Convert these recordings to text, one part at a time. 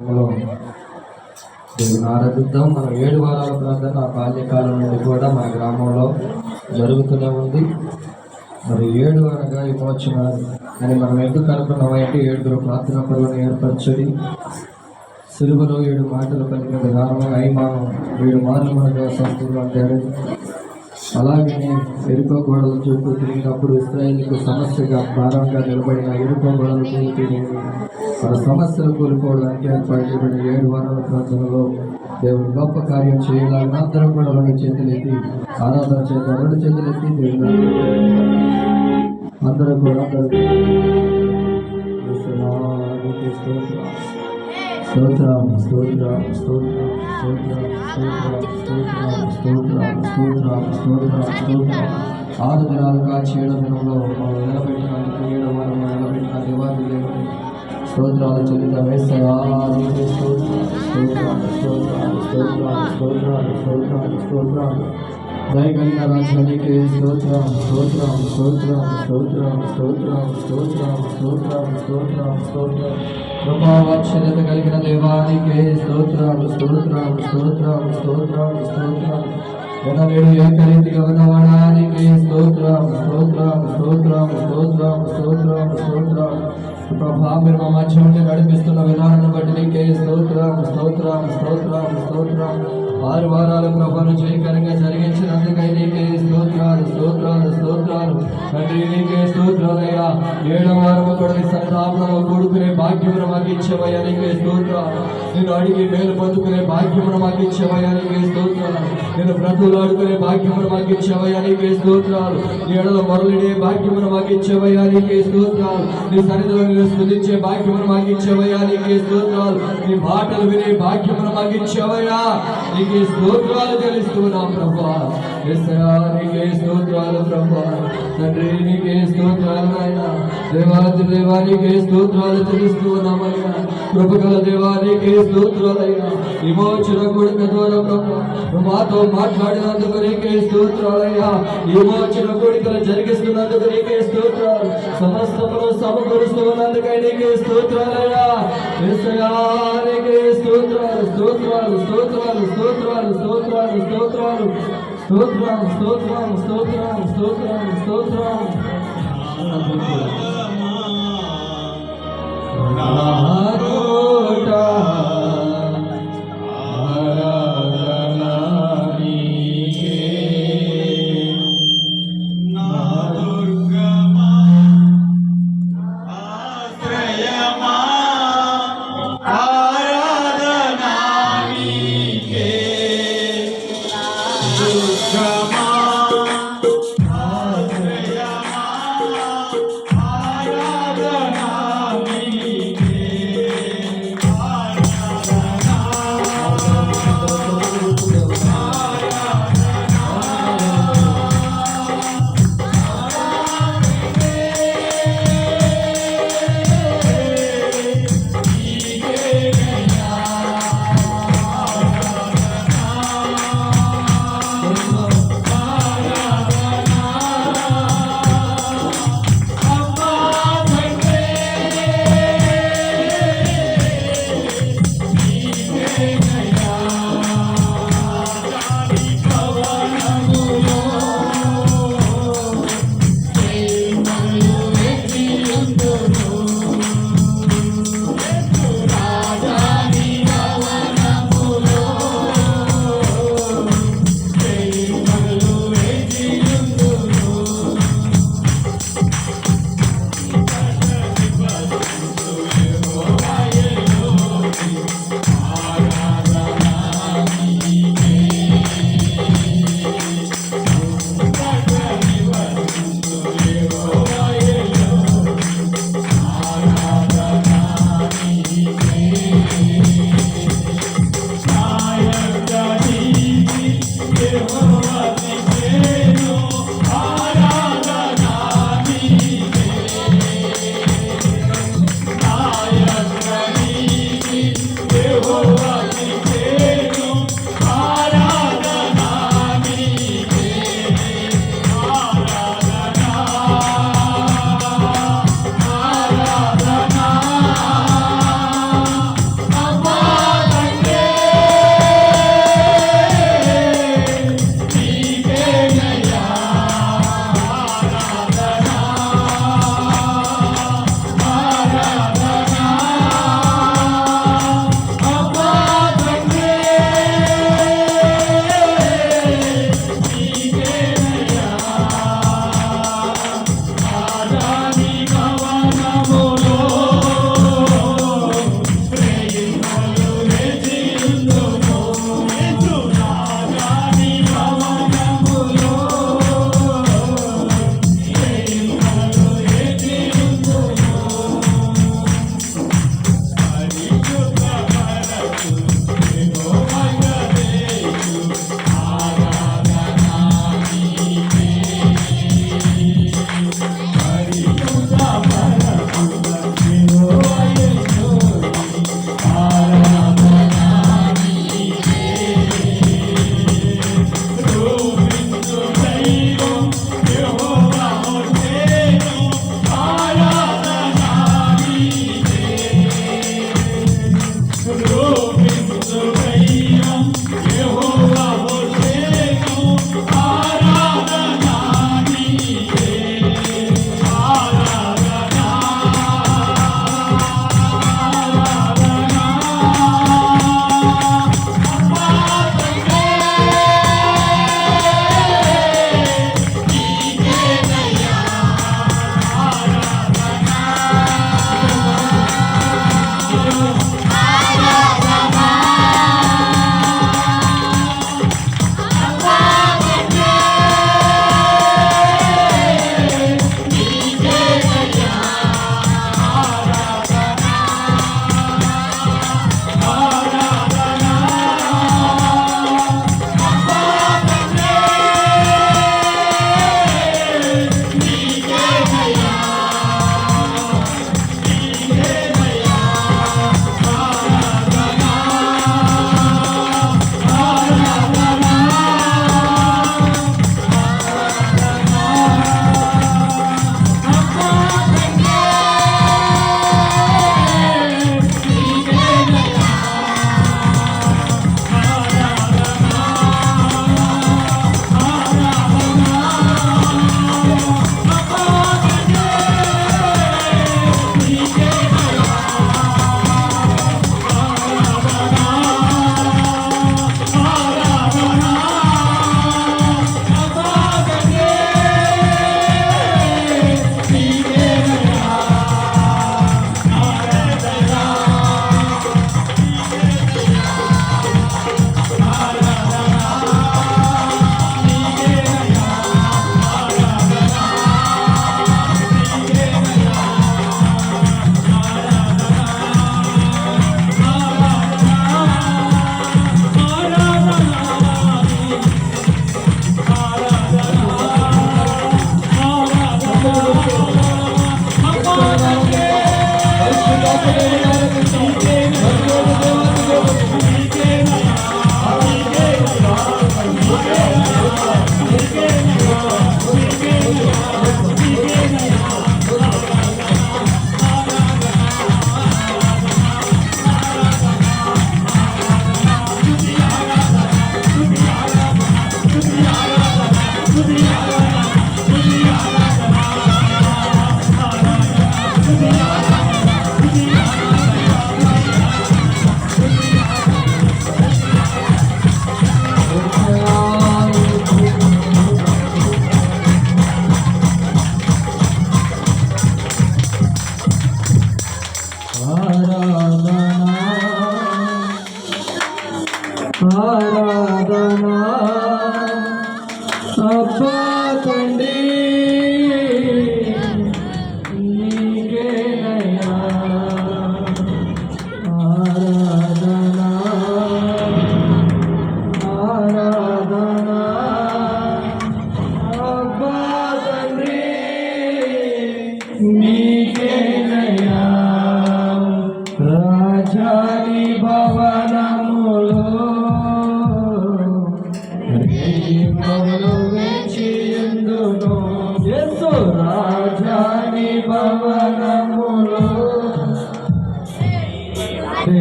దేవుని ఆరాధిద్దాం. మనం ఏడు వారాల ప్రార్థన ఆ బాల్యకాలం నుండి కూడా మన గ్రామంలో జరుగుతూనే ఉంది. మరి ఏడు అనగా విమోచనాలు. అని మనం ఎందుకు అనుకున్నామంటే ఏడుగురు ప్రార్థన పరువును ఏర్పరచడి సిలువలో ఏడు మాటలు పలికిన విధానం అయిమానం ఏడు మార్లు మనకు సంస్థలు అంటే అలాగే ఎరుకో గోడల చుట్టూ తిరిగినప్పుడు ఇస్రాయేల్కు సమస్యగా భారంగా నిలబడిన ఎరుకో గోడల చుట్టూ మన సమస్యలు కోలుకోవడానికి ఏర్పాటు ఏడు వారాల ప్రాంతంలో దేవుడు గొప్ప కార్యం చేయాలని అందరం కూడా రెండు చేతులెత్తి ఆరాధన చేద్దాం రెండు చేతులెత్తి దేవుడు అందరూ కూడా స్తోత్రం. స్తోత్రం స్తోత్రం స్తోత్రం స్తోత్రం స్తోత్రం ఆరు దినాలుగా చేయడం దినంలో మనం నిలబెట్టినందుకు ఏడవ మనం నిలబెట్టిన దేవాది దేవుని స్తోత్రాలు చెల్లిద్దాం వేస్తాయా స్తోత్రాలు స్తోత్రాలు స్తోత్రాలు స్తోత్రాలు స్తోత్రాలు స్తోత్రాలు దయగలిగిన రాజానికి స్తోత్రం స్తోత్రం స్తోత్రం స్తోత్రం స్తోత్రం స్తోత్రం స్తోత్రం స్తోత్రం స్తోత్రం కృపావక్షత కలిగిన దేవానికి స్తోత్రాలు స్తోత్రాలు స్తోత్రాలు స్తోత్రాలు స్తోత్రాలు. ఎనలేడు ఏకరీతిగా ఉన్నవాడానికి స్తోత్రం స్తోత్రం స్తోత్రం స్తోత్రం స్తోత్రం స్తోత్రం ప్రభా మీరు మా మధ్య ఉండి నడిపిస్తున్న విధానాన్ని బట్టి నీకే స్తోత్రం స్తోత్రం స్తోత్రం స్తోత్రం ఆరు వారాలు ప్రభాను జయకరంగా జరిగించినందుకై నీకే స్తోత్రం స్తోత్రాలు స్తోత్రాలు. తండ్రి నీకే స్తోత్రాలయ్యా ఏడవారము కొన్ని కూడా కూడుకునే భాగ్యమును మాకు ఇచ్చేవయ్యా నీకే స్తోత్రాలు. నేను అడిగి మేలు పొందుకునే భాగ్యమును మాకు ఇచ్చేవయ్యా నీకే స్తోత్రాలు. నేను బ్రతులాడుకునే భాగ్యమును మాకు ఇచ్చేవయ్యా నీకే స్తోత్రాలు. నీ ఎడల భాగ్యమును మాకు ఇచ్చేవయ్యా నీకే స్తోత్రాలు. నీ సన్నిధిలో నిన్ను స్తుతించే భాగ్యమును మాకు ఇచ్చేవయ్యా నీకే స్తోత్రాలు. నీ మాటలు వినే భాగ్యమును మాకు ఇచ్చేవయ్యా నీకే స్తోత్రాలు తెలుస్తున్నా ప్రభా. నీకే స్తోత్రాలు ప్రభా. తండ్రి నీకే స్తోత్రాలు ఆయన దేవాది దేవానికి స్తోత్రాలు తెలుస్తూ ఉన్నామయ్యా కృపగల దేవానికి స్తోత్రాలయ్యా విమోచన కొడుక ద్వారా ప్రభా. మాతో మాట్లాడినందుకు నీకే స్తోత్రాలయ్యా విమోచన కోడికలు జరిగిస్తున్నందుకు నీకే స్తోత్రాలు సమస్తమును సమకూరుస్తున్నందుకై నీకే స్తోత్రాలయ్యా యేసయ్యా నీకే స్తోత్రాలు స్తోత్రాలు స్తోత్రాలు స్తోత్రాలు స్తోత్రాలు స్తోత్రాలు. స్తోత్రం స్తోత్రం స్తోత్రం స్తోత్రం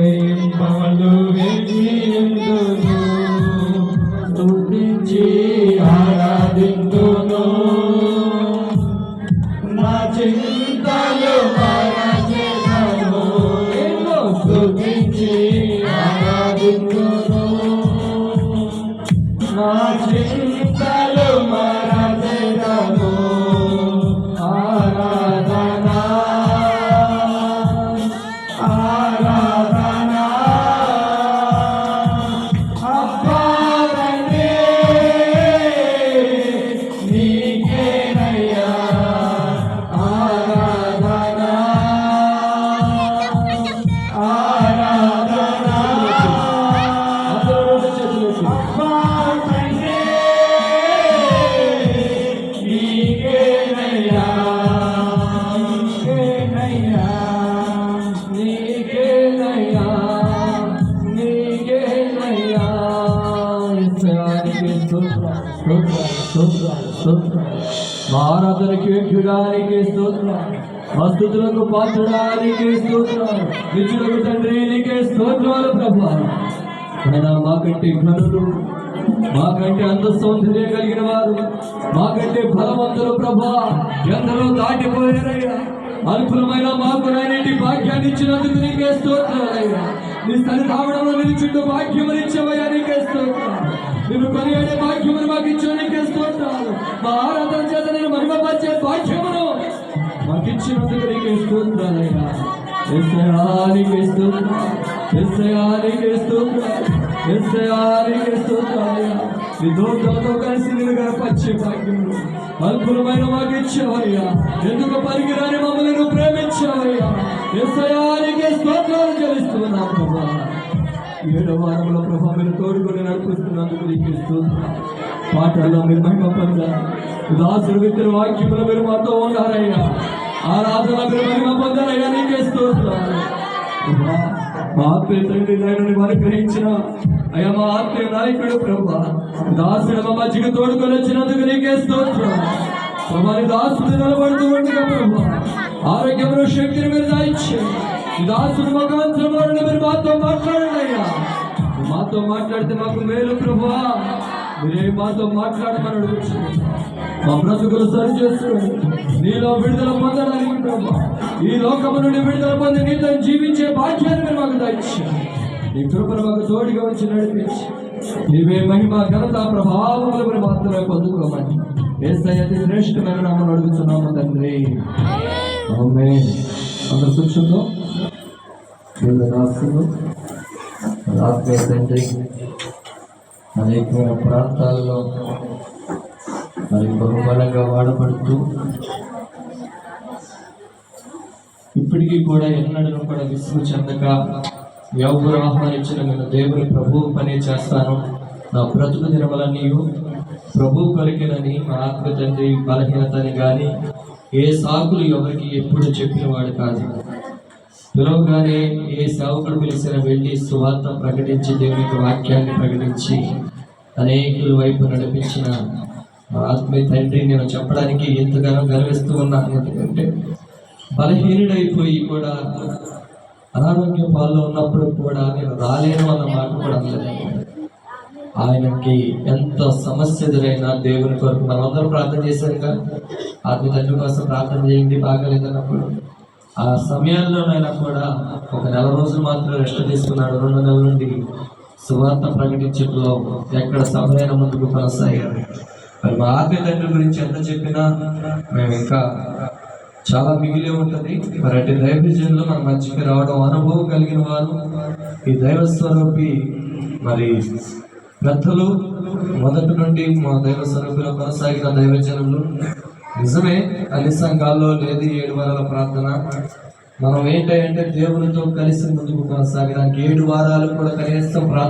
name, Baba Louie. ఆరాధనకి యోగ్యుడానికి స్తోత్రం. మా స్థుతులకు పాత్రడానికి స్తోత్రం. నిజులకు తండ్రి నీకే స్తోత్రాలు ప్రభా. ఆయన మాకంటే ఘనులు మాకంటే అంత సౌందర్యం కలిగిన వారు. మాకంటే బలవంతులు ప్రభా. ఎందరో దాటిపోయారయ్యా. అనుకూలమైన మాకు నాయనటి భాగ్యాన్ని ఇచ్చినందుకు నీకే స్తోత్రాలయ్యా. నీ స్థలి రావడంలో నిలిచిండు భాగ్యం ఇచ్చేవయ్యా నీకే స్తోత్రం. నిన్ను కొనియాడే భాగ్యమును మాకు ఇచ్చిన నీకే స్తోత్రాలు. మా ఆరాధన చేత నేను మహిమపరిచే భాగ్యమును మాకు ఇచ్చినందుకు నీకే స్తోత్రాలయ్యా ఎస్ఐఆనికి స్తోత్రం ఎస్ఐఆనికి స్తోత్రం ఎస్ఐఆనికి స్తోత్రాలయ్యా నీ దోషంతో కలిసి నేను గడపచ్చే భాగ్యములు అల్పులమైన మాకు ఇచ్చావయ్యా. ఎందుకు పరిగిరాని మమ్మల్ని నువ్వు ప్రేమించావయ్యా? ఎస్ఐఆనికి స్తోత్రాలు చెల్లిస్తున్నా ప్రభా. ఏడో వారంలో ప్రభా మీరు తోడుకొని నడిపిస్తున్నందుకు నీకు పాటల్లో మీరు మహిమ పొందారు దాసులు ఇద్దరు వాక్యములు మీరు మాతో ఉన్నారయ్యా ఆరాధన మీరు మహిమ పొందారయ్యా నీకే స్తోత్రాలు మా ఆత్మీయ తండ్రి నాయనని అనుగ్రహించిన అయ్యా మా ఆత్మీయ నాయకుడు ప్రభా దాసుడు మా మధ్యకు తోడుకొని వచ్చినందుకు నీకే స్తోత్రం. ప్రభా దాసుడు నిలబడుతూ ఉండగా ప్రభా ఆరోగ్యంలో శక్తిని మీరు దాయించారు దాసుడు ముఖాంతరంలో నుండి మీరు మాతో మాట్లాడండి అయ్యా మాతో మాట్లాడితే మాకు మేలు ప్రభా మీరే మాతో మాట్లాడమని అడుగుతున్నాం మా బ్రతుకులు సరి చేస్తున్నాడు నీలో విడుదల పొందడానికి ప్రభా ఈ లోకము నుండి విడుదల పొంది నీతో జీవించే బాధ్యత మీరు మాకు దాయిచ్చారు నీ కృపను మాకు తోడిగా వచ్చి నడిపించి నీవే మహిమ ఘనత ప్రభావములు మీరు మాత్రమే పొందుకోమని ఏసై అతి శ్రేష్ఠమైన నామను అడుగుతున్నాము తండ్రి అందరు కూర్చుందో దేవుని దాసులు తండ్రి అనేకమైన ప్రాంతాల్లో మరి బహుబలంగా వాడబడుతూ ఇప్పటికీ కూడా ఎన్నడూ కూడా విసుగు చెందక ఎవరు ఆహ్వానించిన నేను దేవుని ప్రభువు పని చేస్తాను. నా బ్రతుకు దినములన్నీ ప్రభు కొరికినని మా ఆత్మ తండ్రి బలహీనతని కానీ ఏ సాకులు ఎవరికి ఎప్పుడు చెప్పినవాడు కాదు. పిలవగానే ఏ సేవకుడు పిలిచిన వెళ్ళి సువార్త ప్రకటించి దేవునికి వాక్యాన్ని ప్రకటించి అనేకుల వైపు నడిపించిన మా ఆత్మీయ తండ్రి నేను చెప్పడానికి ఎంతగానో గర్విస్తూ ఉన్నాను ఎందుకంటే బలహీనుడైపోయి కూడా అనారోగ్య పాల్లో ఉన్నప్పుడు కూడా నేను రాలేను అన్న మాట కూడా అనలేదు. ఆయనకి ఎంత సమస్య ఎదురైనా దేవుని కొరకు మనమందరం ప్రార్థన చేశారుగా ఆత్మ తండ్రి కోసం ప్రార్థన చేయండి బాగాలేదన్నప్పుడు. ఆ సమయాల్లోనైనా కూడా ఒక నెల రోజులు మాత్రం రెస్ట్ తీసుకున్నాడు. రెండు నెలల నుండి సువార్త ప్రకటించడంలో ఎక్కడ సమయమైన ముందుకు కొనసాగాడు. మరి మా ఆత్మ తండ్రి గురించి ఎంత చెప్పినా మేము ఇంకా చాలా మిగిలి ఉంటుంది. మరి అటు దైవజనులు మన మధ్యకి రావడం అనుభవం కలిగిన వారు ఈ దైవ స్వరూపి మరి పెద్దలు మొదటి నుండి మా దైవ స్వరూపిలో కొనసాగిన దైవజనులు నిజమే అన్ని సంఘాల్లో లేదు ఏడు వారాల ప్రార్థన. మనం ఏంటంటే దేవునితో కలిసి ముందుకు కొనసాగడానికి ఏడు వారాలు కూడా కనీసం ప్రార్థన